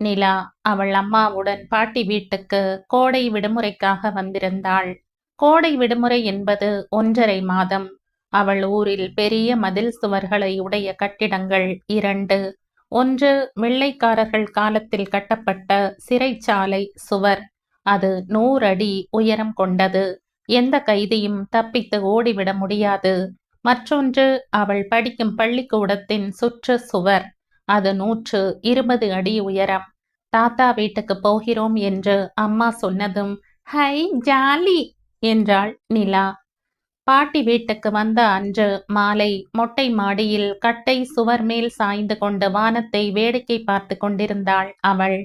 நிலா அவள் அம்மாவுடன் பாட்டி வீட்டுக்கு கோடை விடுமுறைக்காக வந்திருந்தாள். கோடை விடுமுறை என்பது ஒன்றரை மாதம். அவள் ஊரில் பெரிய மதில் சுவர்களை உடைய கட்டிடங்கள் இரண்டு. ஒன்று வெள்ளைக்காரர்கள் காலத்தில் கட்டப்பட்ட சிறைச்சாலை சுவர். அது நூறடி உயரம் கொண்டது. எந்த கைதியும் தப்பித்து ஓடிவிட முடியாது. மற்றொன்று அவள் படிக்கும் பள்ளிக்கூடத்தின் சுற்று சுவர். அது நூற்று இருபது அடி உயரம். தாத்தா வீட்டுக்கு போகிறோம் என்று அம்மா சொன்னதும் ஹை ஜாலி! என்றாள் நிலா. பாட்டி வீட்டுக்கு வந்த அன்று மாலை மொட்டை மாடியில் கட்டை சுவர் மேல் சாய்ந்து கொண்டு வானத்தை வேடிக்கை பார்த்து கொண்டிருந்தாள் அவள்.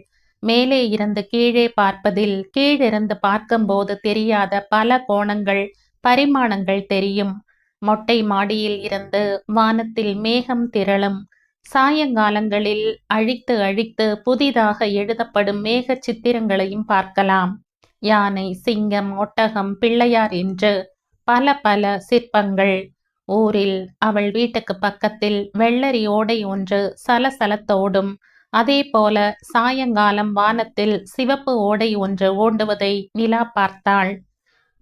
மேலே இருந்து கீழே பார்ப்பதில் கீழிருந்து பார்க்கும்போது தெரியாத பல கோணங்கள் பரிமாணங்கள் தெரியும். மொட்டை மாடியில் இருந்து வானத்தில் மேகம் திரளும். சாயங்காலங்களில் அழித்து அழித்து புதிதாக எழுதப்படும் மேக சித்திரங்களையும் பார்க்கலாம். யானை சிங்கம் ஒட்டகம் பிள்ளையார் என்று பல பல சிற்பங்கள். ஊரில் அவள் வீட்டுக்கு பக்கத்தில் வெள்ளரி ஓடை ஒன்று சலசலத்தோடும் அதே போல சாயங்காலம் வானத்தில் சிவப்பு ஓடை ஒன்று ஓண்டுவதை நிலா பார்த்தாள்.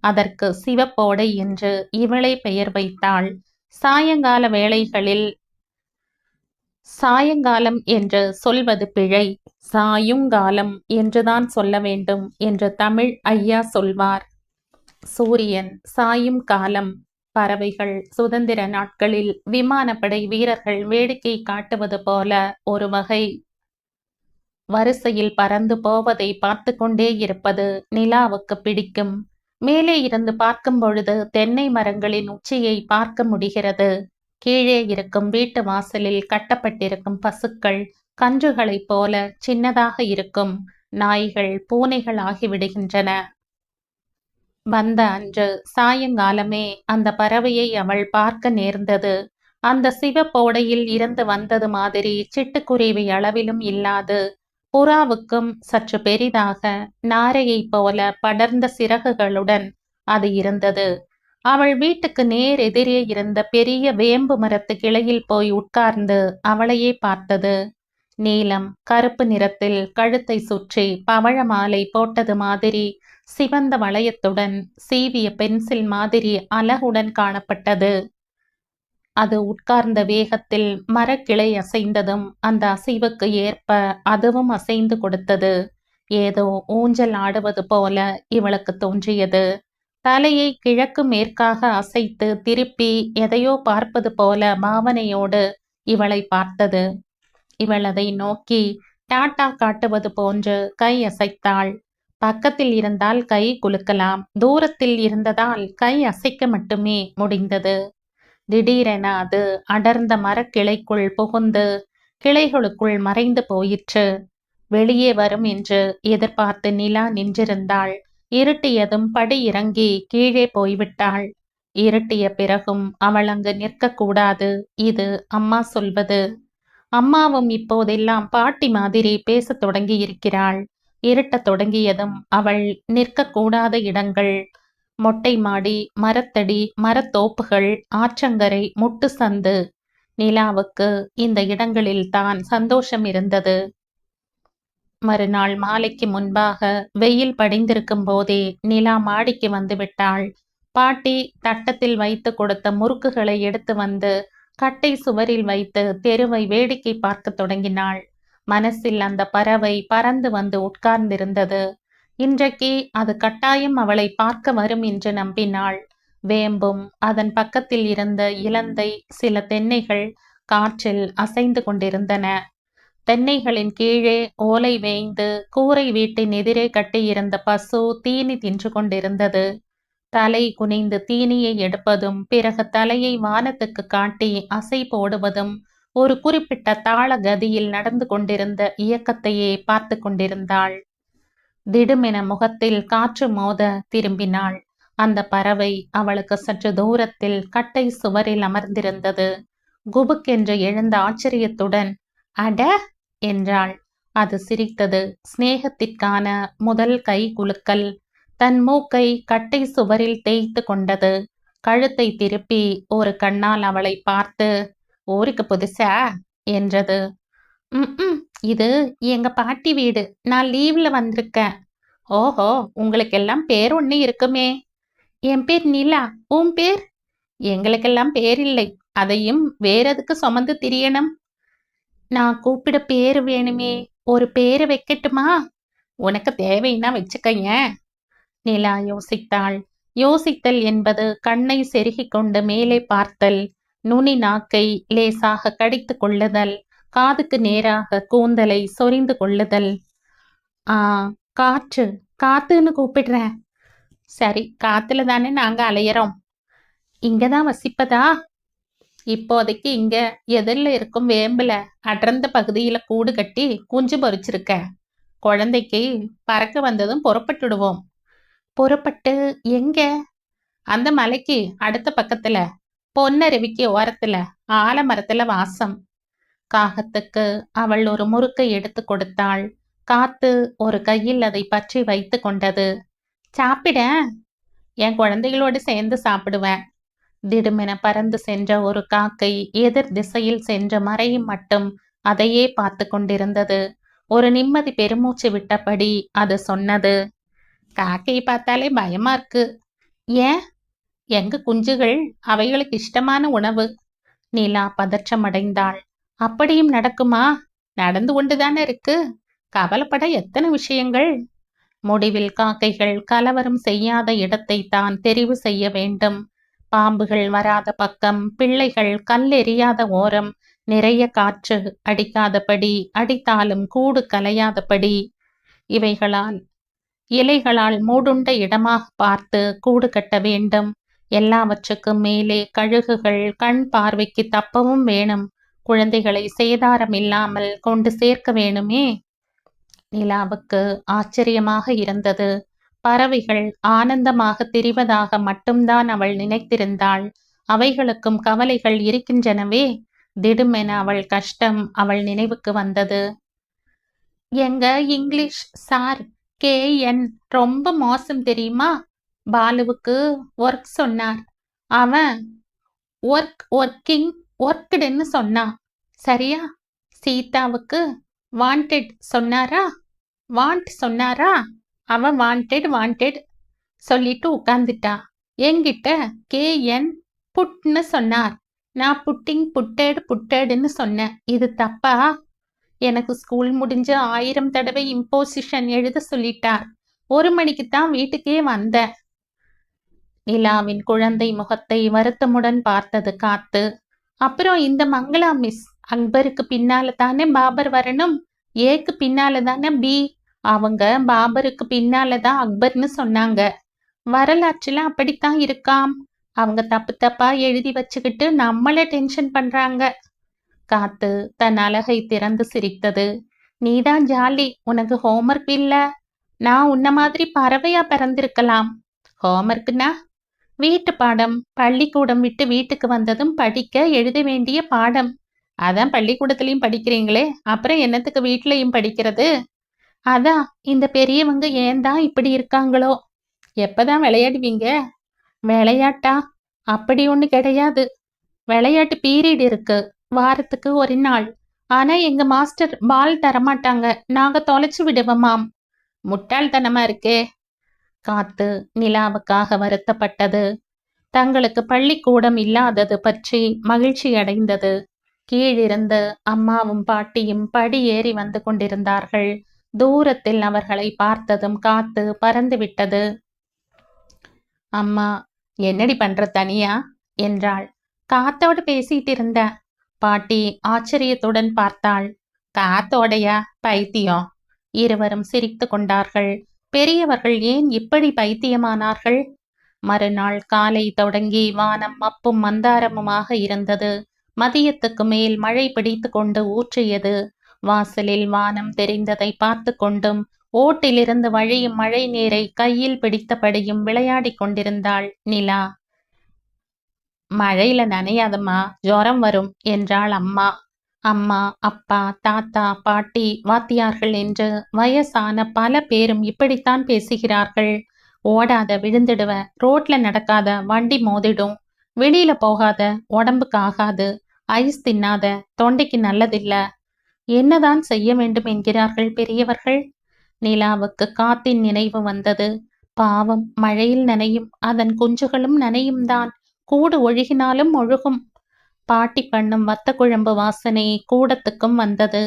அதற்கு சிவப்போடை என்று இவளை பெயர் வைத்தாள். சாயங்கால வேளைகளில் சாயங்காலம் என்று சொல்வது பிழை. சாயுங்காலம் என்றுதான் சொல்ல வேண்டும் என்று தமிழ் ஐயா சொல்வார். சூரியன் சாயும் காலம். பறவைகள் சுதந்திர நாட்களில் விமானப்படை வீரர்கள் வேடிக்கை காட்டுவது போல ஒரு வகை. வரிசையில் பறந்து போவதை பார்த்து கொண்டே இருப்பது நிலாவுக்கு பிடிக்கும். மேலே இருந்து பார்க்கும் பொழுது தென்னை மரங்களின் உச்சியை பார்க்க முடிகிறது. கீழே இருக்கும் வீட்டு வாசலில் கட்டப்பட்டிருக்கும் பசுக்கள் கன்றுகளைப் போல சின்னதாக இருக்கும். நாய்கள் பூனைகள் ஆகிவிடுகின்றன. வந்த அன்று சாயங்காலமே அந்த பறவையை அவள் பார்க்க நேர்ந்தது. அந்த சிவப்போடையில் இருந்து வந்தது மாதிரி சிட்டுக்குருவி அளவிலும் இல்லாது புறாவுக்கும் சற்று பெரிதாக நாரையைப் போல படர்ந்த சிறகுகளுடன் அது இருந்தது. அவள் வீட்டுக்கு நேர் எதிரே இருந்த பெரிய வேம்பு மரத்து கிளையில் போய் உட்கார்ந்து அவளையே பார்த்தது. நீலம் கருப்பு நிறத்தில் கழுத்தை சுற்றி பவழ மாலை போட்டது மாதிரி சிவந்த வளையத்துடன் சீவிய பென்சில் மாதிரி அழகுடன் காணப்பட்டது. அது உட்கார்ந்த வேகத்தில் மரக்கிளை அசைந்ததும் அந்த அசைவுக்கு ஏற்ப அதுவும் அசைந்து கொடுத்தது. ஏதோ ஊஞ்சல் ஆடுவது போல இவளுக்கு தோன்றியது. தலையை கிழக்கு மேற்காக அசைத்து திருப்பி எதையோ பார்ப்பது போல பாவனையோடு இவளை பார்த்தது. இவள் அதை நோக்கி டாட்டா காட்டுவது போன்று கை அசைத்தாள். பக்கத்தில் இருந்தால் கை குலுக்கலாம். தூரத்தில் இருந்ததால் கை அசைக்க மட்டுமே முடிந்தது. திடீரென அது அடர்ந்த மரக்கிளைக்குள் புகுந்து கிளைகளுக்குள் மறைந்து போயிற்று. வெளியே வரும் என்று எதிர்பார்த்து நிலா நின்றிருந்தாள். இருட்டியதும் படி இறங்கி கீழே போய்விட்டாள். இருட்டிய பிறகும் அவள் அங்கு நிற்கக்கூடாது இது அம்மா சொல்வது. அம்மாவும் இப்போதெல்லாம் பாட்டி மாதிரி பேசத் தொடங்கி இருக்கிறாள் இருட்டத் தொடங்கியதும் அவள் நிற்கக்கூடாத இடங்கள் மொட்டை மாடி மரத்தடி மரத்தோப்புகள் ஆற்றங்கரை முட்டு சந்து நிலாவுக்கு இந்த இடங்களில் தான் சந்தோஷம் இருந்தது. மறுநாள் மாலைக்கு முன்பாக வெயில் படிந்திருக்கும் போதே நிலா மாடிக்கு வந்து விட்டாள். பாட்டி தட்டத்தில் வைத்து கொடுத்த முறுக்குகளை எடுத்து வந்து கட்டை சுவரில் வைத்து தெருவை வேடிக்கை பார்க்க தொடங்கினாள். மனசில் அந்த பறவை பறந்து வந்து உட்கார்ந்திருந்தது. இன்றைக்கு அது கட்டாயம் அவளை பார்க்க வரும் என்று நம்பினாள். வேம்பும் அதன் பக்கத்தில் இருந்த இலந்தை சில தென்னைகள் காற்றில் அசைந்து கொண்டிருந்தன. தென்னைகளின் கீழே ஓலை வேய்ந்து கூரை வீட்டின் எதிரே கட்டியிருந்த பசு தீனி தின்று கொண்டிருந்தது. தலை குனிந்து தீனியை எடுப்பதும் பிறகு தலையை வானத்துக்கு காட்டி அசை போடுவதும் ஒரு குறிப்பிட்ட தாள கதியில் நடந்து கொண்டிருந்த இயக்கத்தையே பார்த்து கொண்டிருந்தாள். திடுமென முகத்தில் காற்று மோத திரும்பினாள். அந்த பறவை அவளுக்கு சற்று தூரத்தில் கட்டை சுவரில் அமர்ந்திருந்தது. குபுக்கென்று எழுந்த ஆச்சரியத்துடன் அட என்றாள். அது சிரித்தது. சிநேகத்திற்கான முதல் கை குலுக்கல். தன் மூக்கை கட்டை சுவரில் தேய்த்து கொண்டது. கழுத்தை திருப்பி ஒரு கண்ணால் அவளை பார்த்து ஊருக்கு புதுசா? என்றது. ம் இது எங்க பாட்டி வீடு. நான் லீவ்ல வந்திருக்கேன். ஓஹோ உங்களுக்கெல்லாம் பேர் ஒண்ணு இருக்குமே. என் பேர் நிலா. உன் பேர்? எங்களுக்கெல்லாம் பேர் இல்லை. அதையும் வேறதுக்கு சுமந்து திரியணும். நான் கூப்பிட பேரு வேணுமே. ஒரு பேரை வைக்கட்டுமா? உனக்கு தேவைன்னா வச்சுக்கங்க. நிலா யோசித்தாள். யோசித்தல் என்பது கண்ணை செருகிக் கொண்டு மேலே பார்த்தல். நுனி நாக்கை லேசாக கடித்து கொள்ளுதல். காதுக்கு நேராக கூந்தலை சொரிந்து கொள்ளுதல். ஆ காற்று. காத்துன்னு கூப்பிடுறேன். சரி காத்துல தானே நாங்க அலையறோம். இங்கதான் வசிப்பதா? இப்போதைக்கு இங்க எதிரில் இருக்கும் வேம்புல அடர்ந்த பகுதியில கூடு கட்டி குஞ்சு பொறிச்சிருக்க. குழந்தைக்கு பறக்க வந்ததும் புறப்பட்டுடுவோம். புறப்பட்டு எங்க? அந்த மலைக்கு அடுத்த பக்கத்துல பொன்னருவிக்கு ஓரத்துல ஆலமரத்துல வாசம். காகத்துக்கு அவள் ஒரு முறுக்கை எடுத்து கொடுத்தாள். காத்து ஒரு கையில் அதை பற்றி வைத்து கொண்டது. சாப்பிட? என் குழந்தைகளோடு சேர்ந்து சாப்பிடுவேன். திடுமென பறந்து சென்ற ஒரு காக்கை எதிர் திசையில் சென்ற மறையும் மட்டும் அதையே பார்த்து கொண்டிருந்தது. ஒரு நிம்மதி பெருமூச்சு விட்டபடி அது சொன்னது காக்கை பார்த்தாலே பயமா இருக்கு. ஏன்? எங்க குஞ்சுகள்? அவைகளுக்கு இஷ்டமான உணவு. நிலா பதற்றமடைந்தாள். அப்படியும் நடக்குமா? நடந்து கொண்டுதானே இருக்கு. கவலைப்பட எத்தனை விஷயங்கள்? முடிவில் காக்கைகள் கலவரம் செய்யாத இடத்தை தான் தெரிவு செய்ய வேண்டும். பாம்புகள் வராத பக்கம் பிள்ளைகள் கல்லெறியாத ஓரம் நிறைய காற்று அடிக்காதபடி அடித்தாலும் கூடு கலையாதபடி. இவைகளால் இலைகளால் மூடுண்ட இடமாக பார்த்து கூடு கட்ட வேண்டும். எல்லாவற்றுக்கும் மேலே கழுகுகள் கண் பார்வைக்கு தப்பவும் வேணும். குழந்தைகளை சேதாரம் இல்லாமல் கொண்டு சேர்க்க வேணுமே? நிலாவுக்கு ஆச்சரியமாக இருந்தது. பறவைகள் ஆனந்தமாக திரிவதாக மட்டும்தான் அவள் நினைத்திருந்தாள். அவைகளுக்கும் கவலைகள் இருக்கின்றனவே. திடுமென அவள் கஷ்டம் அவள் நினைவுக்கு வந்தது. எங்க இங்கிலீஷ் சார் கே. என். ரொம்ப மோசம் தெரியுமா? பாலுவுக்கு ஒர்க் சொன்னார். அவன் ஒர்க் ஒர்க்கிங் ஒர்க்குடுன்னு சொன்னான். சரியா? சீதாவுக்கு வாண்டட் சொன்னாரா? வாண்ட் சொன்னாரா? அவன் வாண்டட் வாண்டட் சொல்லிட்டு உட்காந்துட்டா என்கிட்ட கே என் புட்னு சொன்னார். நான் புட்டிங் புட்டேடு புட்டேடுன்னு சொன்னேன். இது தப்பா? எனக்கு ஸ்கூல் முடிஞ்சு ஆயிரம் தடவை இம்போசிஷன் எழுத சொல்லிட்டார். ஒரு மணிக்கு தான் வீட்டுக்கே வந்தேன். நிலாவின் குழந்தை முகத்தை வருத்தமுடன் பார்த்தது காத்து. அப்புறம் இந்த மங்களா மிஸ் அக்பருக்கு பின்னால தானே பாபர் வரணும்? ஏக்கு பின்னால தானே பி அவங்க பாபருக்கு பின்னால தான் அக்பர்னு சொன்னாங்க. வரலாற்றுல அப்படித்தான் இருக்காம். அவங்க தப்பு தப்பா எழுதி வச்சுக்கிட்டு நம்மள டென்ஷன் பண்றாங்க. காத்து தன் அழகை திறந்து சிரித்தது. நீதான் ஜாலி உனக்கு ஹோம்ஒர்க் இல்ல. நான் உன்ன மாதிரி பறவையா பிறந்திருக்கலாம். ஹோம்ஒர்க்னா வீட்டு பாடம் பள்ளிக்கூடம் விட்டு வீட்டுக்கு வந்ததும் படிக்க எழுத வேண்டிய பாடம். அதான் பள்ளிக்கூடத்துலயும் படிக்கிறீங்களே அப்புறம் என்னத்துக்கு வீட்லயும் படிக்கிறது? அதான் இந்த பெரியவங்க ஏன் தான் இப்படி இருக்காங்களோ? எப்பதான் விளையாடுவீங்க? விளையாட்டா? அப்படி ஒண்ணு கிடையாது. விளையாட்டு பீரியட் இருக்கு. வாரத்துக்கு ஒரு நாள். ஆனா எங்க மாஸ்டர் பால் தரமாட்டாங்க. நாங்க தொலைச்சு விடுவோமாம். முட்டாள்தனமா இருக்கே. காத்து நிலாவுக்காக வருத்தப்பட்டது. தங்களுக்கு பள்ளிக்கூடம் இல்லாதது பற்றி மகிழ்ச்சி அடைந்தது. கீழிருந்து அம்மாவும் பாட்டியும் படி ஏறி வந்து கொண்டிருந்தார்கள். தூரத்தில் அவர்களை பார்த்ததும் காத்து பறந்து விட்டது. அம்மா என்னடி பண்ற தனியா? என்றாள். காத்தோடு பேசிட்டு இருந்த பாட்டி ஆச்சரியத்துடன் பார்த்தாள். காத்தோடையா? பைத்தியம் இருவரும் சிரித்து கொண்டார்கள். பெரியவர்கள் ஏன் இப்படி பைத்தியமானார்கள்? மறுநாள் காலை தொடங்கி வானம் மப்பும் மந்தாரமுமாக இருந்தது. மதியத்துக்கு மேல் மழை பிடித்து கொண்டு ஊற்றியது. வாசலில் வானம் தெரிந்ததை பார்த்து கொண்டும் ஓட்டிலிருந்து வழியும் மழை நீரை கையில் பிடித்தபடியும் விளையாடிக் கொண்டிருந்தாள் நிலா. மழையில நனையாதம்மா ஜுரம் வரும் என்றாள் அம்மா. அம்மா அப்பா தாத்தா பாட்டி வாத்தியார்கள் என்று வயசான பல பேரும் இப்படித்தான் பேசுகிறார்கள். ஓடாத விழுந்துடுவ ரோட்ல நடக்காத வண்டி மோதிடும் வெளியில போகாத உடம்புக்கு ஆகாது ஐஸ் தின்னாத தொண்டைக்கு நல்லதில்ல என்னதான் செய்ய வேண்டும் என்கிறார்கள் பெரியவர்கள்? நிலாவுக்கு காத்தின் நினைவு வந்தது. பாவம் மழையில் நனையும் அதன் குஞ்சுகளும் நனையும் தான் கூடு ஒழுகினாலும் ஒழுகும். பாட்டி பண்ணும் வத்த குழம்பு வாசனை கூடத்துக்கும் வந்தது.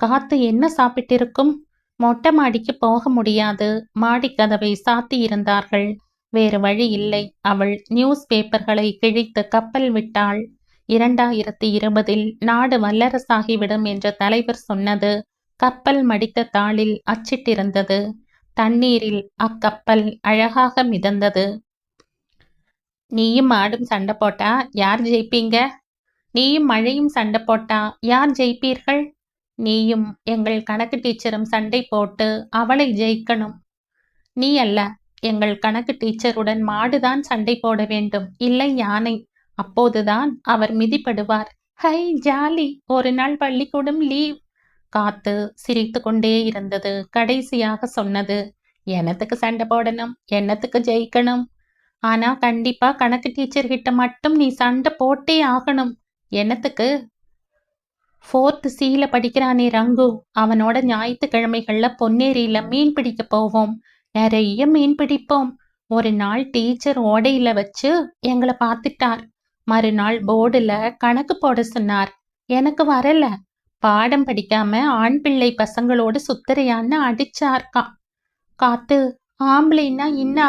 காத்து என்ன சாப்பிட்டிருக்கும்? மொட்டை மாடிக்கு போக முடியாது. மாடிக்கதவை சாத்தி இருந்தார்கள். வேறு வழி இல்லை. அவள் நியூஸ் பேப்பர்களை கிழித்து கப்பல் விட்டாள். இரண்டாயிரத்தி இருபதில் நாடு வல்லரசாகிவிடும் என்ற தலைவர் சொன்னது கப்பல் மடித்த தாளில் அச்சிட்டிருந்தது. தண்ணீரில் அக்கப்பல் அழகாக மிதந்தது. நீயும் மாடும் சண்டை போட்டா யார் ஜெயிப்பீங்க? நீயும் மழையும் சண்டை போட்டா யார் ஜெயிப்பீர்கள்? நீயும் எங்கள் கணக்கு டீச்சரும் சண்டை போட்டு அவளை ஜெயிக்கணும். நீ அல்ல எங்கள் கணக்கு டீச்சருடன் மாடுதான் சண்டை போட வேண்டும். இல்லை யானை அப்போதுதான் அவர் மிதிப்படுவார். ஹை ஜாலி ஒரு நாள் பள்ளிக்கூடம் லீவ் காத்து சிரித்து கொண்டே இருந்தது. கடைசியாக சொன்னது என்னத்துக்கு சண்டை போடணும்? என்னத்துக்கு ஜெயிக்கணும்? ஆனா கண்டிப்பா கணக்கு டீச்சர் கிட்ட மட்டும் நீ சண்டை போட்டே ஆகணும். என்னத்துக்கு ஃபோர்த் சீல படிக்கிறானே ரங்கு. அவனோட ஞாயிற்றுக்கிழமைகள்ல பொன்னேரியில மீன் பிடிக்க போவோம். நிறைய மீன் பிடிப்போம். ஒரு நாள் டீச்சர் ஓடையில வச்சு எங்களை பார்த்துட்டார். மறுநாள் போர்டுல கணக்கு போட சொன்னார். எனக்கு வரல. பாடம் படிக்காம ஆண் பிள்ளை பசங்களோடு சுத்தரையான்னு அடிச்சார்க்கா. காத்து ஆம்பளைன்னா இன்னா?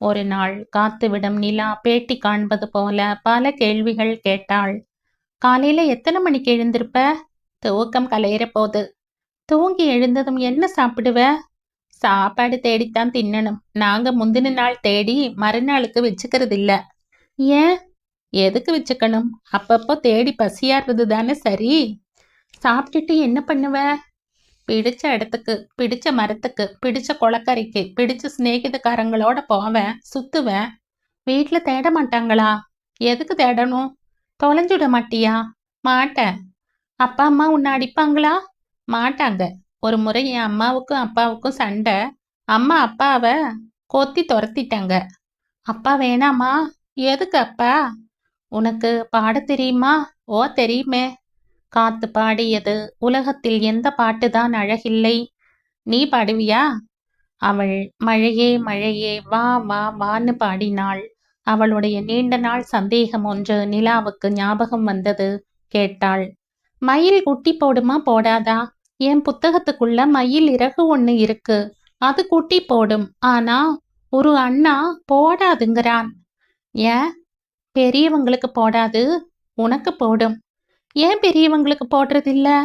ஒரு நாள் காத்துவிடம் நிலா பேட்டி காண்பது போல பல கேள்விகள் கேட்டாள். காலையில எத்தனை மணிக்கு எழுந்திருப்ப? தூக்கம் கலையிற போது. தூங்கி எழுந்ததும் என்ன சாப்பிடுவ? சாப்பாடு தேடித்தான் தின்னணும். நாங்க முந்தின நாள் தேடி மறுநாளுக்கு வச்சுக்கிறது இல்ல ஏன்? எதுக்கு வச்சுக்கணும்? அப்பப்போ தேடி பசியாடுறது தானே சரி. சாப்பிட்டுட்டு என்ன பண்ணுவ? பிடிச்ச இடத்துக்கு பிடிச்ச மரத்துக்கு பிடிச்ச குளக்கரைக்கு பிடிச்ச சிநேகிதக்காரங்களோட போவேன் சுத்துவேன் வீட்டில் தேட மாட்டாங்களா? எதுக்கு தேடணும்? தொலைஞ்சுட மாட்டியா? மாட்டேன் அப்பா அம்மா உன்னை அடிப்பாங்களா? மாட்டாங்க. ஒரு முறை என் அம்மாவுக்கும் அப்பாவுக்கும் சண்டை. அம்மா அப்பாவை கொத்தி துரத்திட்டாங்க. அப்பா வேணாமா? எதுக்கு அப்பா? உனக்கு பாட தெரியுமா? ஓ தெரியுமே. காத்து பாடியது உலகத்தில் எந்த பாட்டுதான் அழகில்லை. நீ பாடுவியா? அவள் மழையே மழையே வா வா வான்னு பாடினாள். அவளுடைய நீண்ட நாள் சந்தேகம் ஒன்று நிலாவுக்கு ஞாபகம் வந்தது கேட்டாள். மயில் குட்டி போடுமா? போடாதா. என் புத்தகத்துக்குள்ள மயில் இறகு ஒன்று இருக்கு. அது குட்டி போடும். ஆனா ஒரு அண்ணா போடாதுங்கிறான். ஏன்? பெரியவங்களுக்கு போடாது உனக்கு போடும். ஏன் பெரியவங்களுக்கு போடுறதில்ல?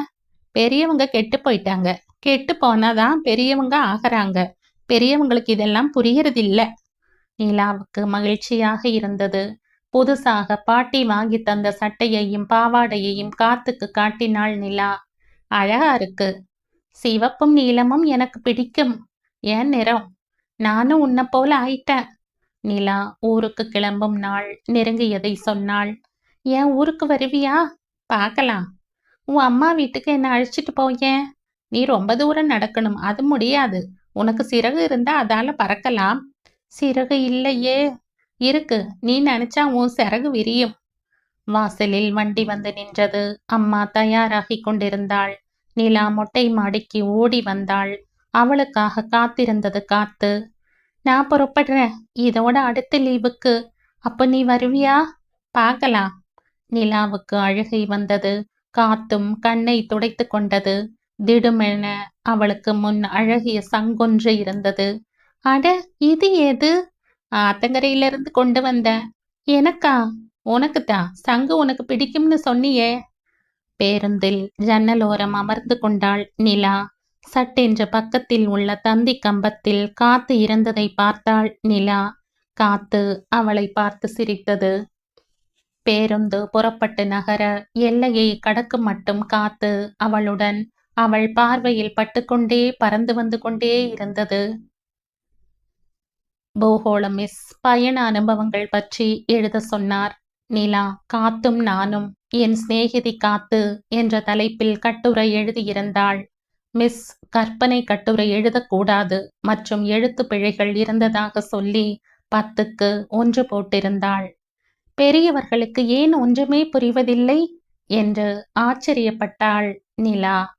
பெரியவங்க கெட்டு போயிட்டாங்க. கெட்டு போனாதான் பெரியவங்க ஆகிறாங்க. பெரியவங்களுக்கு இதெல்லாம் புரியறதில்ல. நிலாவுக்கு மகிழ்ச்சியாக இருந்தது. புதுசாக பாட்டி வாங்கி தந்த சட்டையையும் பாவாடையையும் காத்துக்கு காட்டினாள் நிலா. அழகா இருக்கு. சிவப்பும் நீளமும் எனக்கு பிடிக்கும். ஏன் நிறம்? நானும் உன்னை போல ஆயிட்டேன். நிலா ஊருக்கு கிளம்பும் நாள் நெருங்கியதை சொன்னாள்? என் ஊருக்கு வருவியா? பார்க்கலாம். உன் அம்மா வீட்டுக்கு என்ன அழைச்சிட்டு போயேன் நீ ரொம்ப தூரம் நடக்கணும் அது முடியாது. உனக்கு சிறகு இருந்தா அதால பறக்கலாம். சிறகு இல்லையே. இருக்கு. நீ நினைச்சா உன் சிறகு விரியும். வாசலில் வண்டி வந்து நின்றது. அம்மா தயாராகி கொண்டிருந்தாள். நிலா மொட்டை மாடிக்கு ஓடி வந்தாள். அவளுக்காக காத்திருந்தது காத்து. நான் புறப்படுறேன். இதோட அடுத்த லீவுக்கு. அப்ப நீ வருவியா? பார்க்கலாம். நிலாவுக்கு அழுகை வந்தது. காத்தும் கண்ணை துடைத்து கொண்டது. திடுமென அவளுக்கு முன் அழகிய சங்கொன்று இருந்தது. அட இது எது? ஆத்தங்கரையிலிருந்து கொண்டு வந்த. எனக்கா? உனக்குத்தான் சங்கு உனக்கு பிடிக்கும்னு சொன்னியே. பேருந்தில் ஜன்னலோரம் அமர்ந்து கொண்டாள் நிலா. சட்டென்று பக்கத்தில் உள்ள தந்தி கம்பத்தில் காத்து இறந்ததை பார்த்தாள் நிலா. காத்து அவளை பார்த்து சிரித்தது. பேருந்து புறப்பட்டு நகர எல்லையை கடக்கும் மட்டும் காத்து அவளுடன் அவள் பார்வையில் பட்டுக்கொண்டே பறந்து வந்து கொண்டே இருந்தது. பூகோளம் மிஸ் பயண அனுபவங்கள் பற்றி எழுத சொன்னார். நிலா காத்தும் நானும் என் சிநேகிதி காத்து என்ற தலைப்பில் கட்டுரை எழுதியிருந்தாள். மிஸ் கற்பனை கட்டுரை எழுதக்கூடாது. மற்றும் எழுத்து பிழைகள் இருந்ததாக சொல்லி பத்துக்கு ஒன்று போட்டிருந்தாள். பெரியவர்களுக்கு ஏன் ஒன்றுமே புரிவதில்லை? என்று ஆச்சரியப்பட்டாள் நிலா.